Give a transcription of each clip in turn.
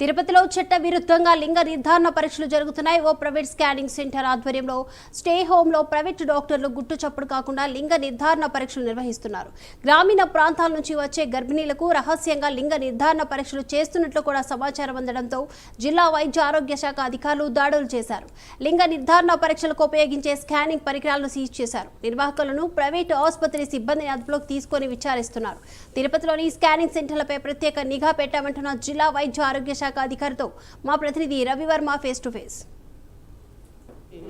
తిరుపతిలో చట్ట విరుద్ధంగా లింగ నిర్ధారణ పరీక్షలు జరుగుతున్నాయి. ఓ ప్రైవేట్ స్కానింగ్ సెంటర్ ఆధ్వర్యంలో స్టే హోంలో ప్రైవేట్ డాక్టర్లు గుట్టు చప్పుడు కాకుండా లింగ నిర్ధారణ పరీక్షలు నిర్వహిస్తున్నారు. గ్రామీణ ప్రాంతాల నుంచి వచ్చే గర్భిణీలకు రహస్యంగా లింగ నిర్ధారణ పరీక్షలు చేస్తున్నట్లు కూడా సమాచారం అందడంతో జిల్లా వైద్య ఆరోగ్య శాఖ అధికారులు దాడులు చేశారు. లింగ నిర్ధారణ పరీక్షలకు ఉపయోగించే స్కానింగ్ పరికరాలను సీజ్ చేశారు. నిర్వాహకులను ప్రైవేటు ఆసుపత్రి సిబ్బందిని అదుపులోకి తీసుకొని విచారిస్తున్నారు. తిరుపతిలోని స్కానింగ్ సెంటర్లపై ప్రత్యేక నిఘా పెట్టామంటున్న జిల్లా వైద్య ఆరోగ్య శాఖ అధికారితో మా ప్రతినిధి Ravi Varma face to face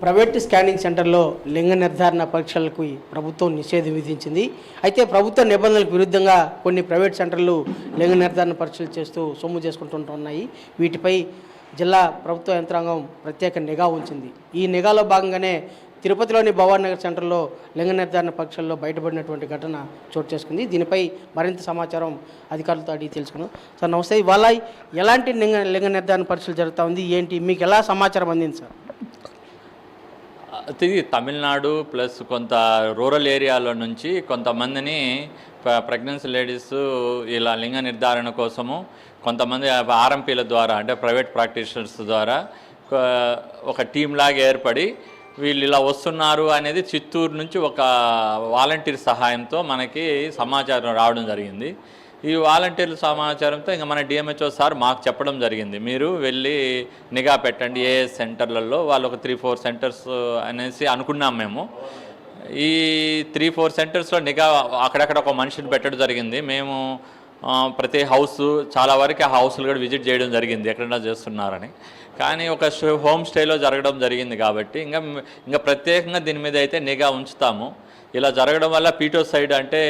private scanning సెంటర్లో లింగ నిర్ధారణ పరీక్షలకు ప్రభుత్వం నిషేధం విధించింది. అయితే ప్రభుత్వ నిబంధనలకు విరుద్ధంగా కొన్ని ప్రైవేట్ సెంటర్లు లింగ నిర్ధారణ పరీక్షలు చేస్తూ సొమ్ము చేసుకుంటుంటున్నాయి. వీటిపై జిల్లా ప్రభుత్వ యంత్రాంగం ప్రత్యేక నిఘా ఉంచింది. ఈ నిఘాలో భాగంగానే తిరుపతిలోని భవానగర్ నగర్ సెంటర్లో లింగ నిర్ధారణ పరీక్షల్లో బయటపడినటువంటి ఘటన చోటు చేసుకుంది. దీనిపై మరింత సమాచారం అధికారులతో అడిగి తెలుసుకున్నాం సార్ నమస్తే. ఇవాళ ఎలాంటి లింగ లింగ నిర్ధారణ పరీక్షలు జరుగుతూ ఉంది? ఏంటి? మీకు ఎలా సమాచారం అందింది సార్? ఇది తమిళనాడు ప్లస్ కొంత రూరల్ ఏరియాలో నుంచి కొంతమందిని ప్రెగ్నెన్సీ లేడీస్ ఇలా లింగ నిర్ధారణ కోసము కొంతమంది ఆర్ఎంపీల ద్వారా అంటే ప్రైవేట్ ప్రాక్టీషనర్స్ ద్వారా ఒక- ఒక టీం లాగా ఏర్పడి వీళ్ళు ఇలా వస్తున్నారు అనేది చిత్తూరు నుంచి ఒక వాలంటీర్ సహాయంతో మనకి సమాచారం రావడం జరిగింది. ఈ వాలంటీర్ల సమాచారంతో ఇంకా మన డిఎంహెచ్ఓ సార్ మాకు చెప్పడం జరిగింది. మీరు వెళ్ళి నిఘా పెట్టండి ఏ సెంటర్లలో వాళ్ళు ఒక త్రీ ఫోర్ సెంటర్స్ అనేసి అనుకున్నాం మేము. ఈ త్రీ ఫోర్ సెంటర్స్లో నిఘా అక్కడక్కడ ఒక మనిషిని పెట్టడం జరిగింది. మేము ప్రతి హౌస్ చాలా వరకు ఆ హౌస్లు కూడా విజిట్ చేయడం జరిగింది ఎక్కడైనా చేస్తున్నారని. కానీ ఒక హోమ్ స్టేలో జరగడం జరిగింది కాబట్టి ఇంకా ఇంకా ప్రత్యేకంగా దీని మీద అయితే నిఘా ఉంచుతాము. ఇలా జరగడం వల్ల పీటో సైడ్ అంటే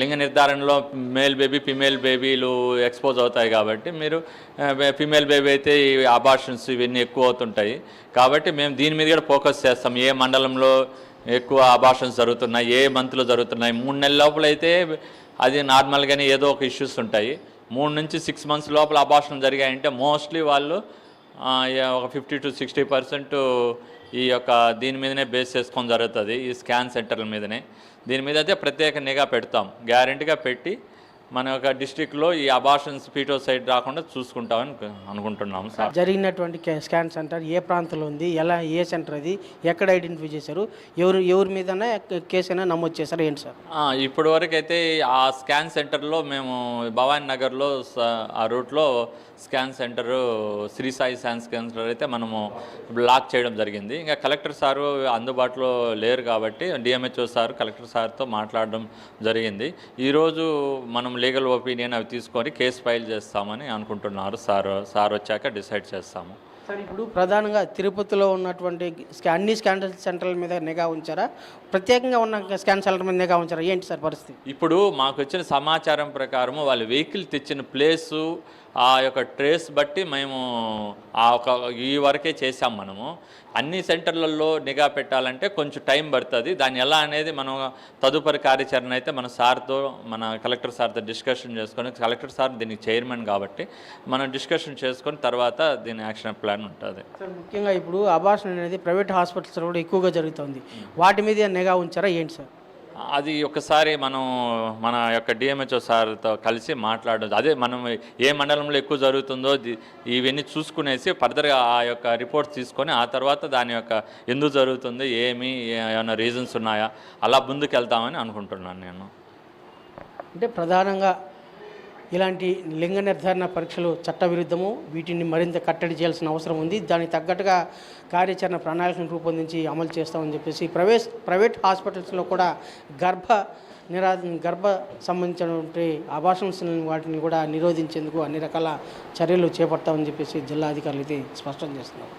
లింగ నిర్ధారణలో మేల్ బేబీ ఫిమేల్ బేబీలు ఎక్స్పోజ్ అవుతాయి కాబట్టి మీరు ఫిమేల్ బేబీ అయితే ఈ అబార్షన్స్ ఇవన్నీ ఎక్కువ అవుతుంటాయి. కాబట్టి మేము దీని మీద కూడా ఫోకస్ చేస్తాం. ఏ మండలంలో ఎక్కువ అబార్షన్స్ జరుగుతున్నాయి ఏ మంత్లో జరుగుతున్నాయి. మూడు నెలల లోపల అయితే అది నార్మల్గానే ఏదో ఒక ఇష్యూస్ ఉంటాయి. మూడు నుంచి సిక్స్ మంత్స్ లోపల అబార్షన్ జరిగాయంటే మోస్ట్లీ వాళ్ళు ఒక ఫిఫ్టీ టు సిక్స్టీ పర్సెంట్ ఈ యొక్క దీని మీదనే బేస్ చేసుకొని జరుగుతుంది ఈ స్కాన్ సెంటర్ల మీదనే. దీని మీద అయితే ప్రత్యేక నిఘా పెడతాం. గ్యారంటీగా పెట్టి మన యొక్క డిస్టిక్లో ఈ అబార్షన్స్ పీటో సైడ్ రాకుండా చూసుకుంటామని అనుకుంటున్నాం సార్. జరిగినటువంటి స్కాన్ సెంటర్ ఏ ప్రాంతంలో ఉంది ఎలా ఏ సెంటర్ అది ఎక్కడ ఐడెంటిఫై చేశారు ఎవరు ఎవరి మీద కేసు అయినా నమోదు చేశారు ఏంటి సార్? ఇప్పటి వరకు అయితే ఆ స్కాన్ సెంటర్లో మేము భవానీ నగర్లో ఆ రూట్లో scan center Sri Sai scan center అయితే మనము బ్లాక్ చేయడం జరిగింది. ఇంకా కలెక్టర్ సారు అందుబాటులో లేరు కాబట్టి డిఎంహెచ్ఓ సార్ కలెక్టర్ సార్తో మాట్లాడడం జరిగింది. ఈరోజు మనం లీగల్ ఒపీనియన్ అవి తీసుకొని కేసు ఫైల్ చేస్తామని అనుకుంటున్నారు. సార్ సార్ వచ్చాక డిసైడ్ చేస్తాము. సార్ ఇప్పుడు ప్రధానంగా తిరుపతిలో ఉన్నటువంటి స్కా- అన్ని స్కాన్ సెంటర్ల మీద నిఘా ఉంచారా? ప్రత్యేకంగా ఉన్న స్కాన్ సెంటర్ మీద నిఘా ఉంచారా? ఏంటి సార్ పరిస్థితి? ఇప్పుడు మాకు వచ్చిన సమాచారం ప్రకారం వాళ్ళు వెహికల్ తెచ్చిన ప్లేసు ఆ యొక్క ట్రేస్ బట్టి మేము ఆ ఒక ఈ వరకే చేసాం మనము. అన్ని సెంటర్లలో నిఘా పెట్టాలంటే కొంచెం టైం పడుతుంది. దాన్ని ఎలా అనేది మనం తదుపరి కార్యాచరణ అయితే మన సార్తో మన కలెక్టర్ సార్తో డిస్కషన్ చేసుకొని కలెక్టర్ సార్ దీనికి చైర్మన్ కాబట్టి మనం డిస్కషన్ చేసుకొని తర్వాత దీని యాక్షన్ ప్లాన్ ఉంటుంది. సార్ ముఖ్యంగా ఇప్పుడు అబార్షన్ అనేది ప్రైవేట్ హాస్పిటల్స్ కూడా ఎక్కువగా జరుగుతుంది. వాటి మీద నిఘా ఉంచారా ఏంటి సార్? అది ఒకసారి మనం మన యొక్క డిఎంహెచ్ఓ సార్తో కలిసి మాట్లాడదు అదే మనం ఏ మండలంలో ఎక్కువ జరుగుతుందో ఇవన్నీ చూసుకునేసి ఫర్దర్గా ఆ యొక్క రిపోర్ట్స్ తీసుకొని ఆ తర్వాత దాని యొక్క ఎందుకు జరుగుతుంది ఏమి ఏమైనా రీజన్స్ ఉన్నాయా అలా ముందుకు వెళ్తామని అనుకుంటున్నాను నేను. అంటే ప్రధానంగా ఇలాంటి లింగ నిర్ధారణ పరీక్షలు చట్టవిరుద్ధము వీటిని మరింత కట్టడి చేయాల్సిన అవసరం ఉంది. దానికి తగ్గట్టుగా కార్యాచరణ ప్రణాళికను రూపొందించి అమలు చేస్తామని చెప్పేసి ప్రైవేట్ ప్రైవేట్ హాస్పిటల్స్లో కూడా గర్భ నిరా గర్భ సంబంధించినటువంటి అభాషణ వాటిని కూడా నిరోధించేందుకు అన్ని రకాల చర్యలు చేపడతామని చెప్పేసి జిల్లా అధికారులు అయితే స్పష్టం చేస్తున్నారు.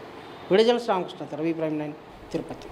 Vidajala Ramakrishna Ravi prime nine Tirupati.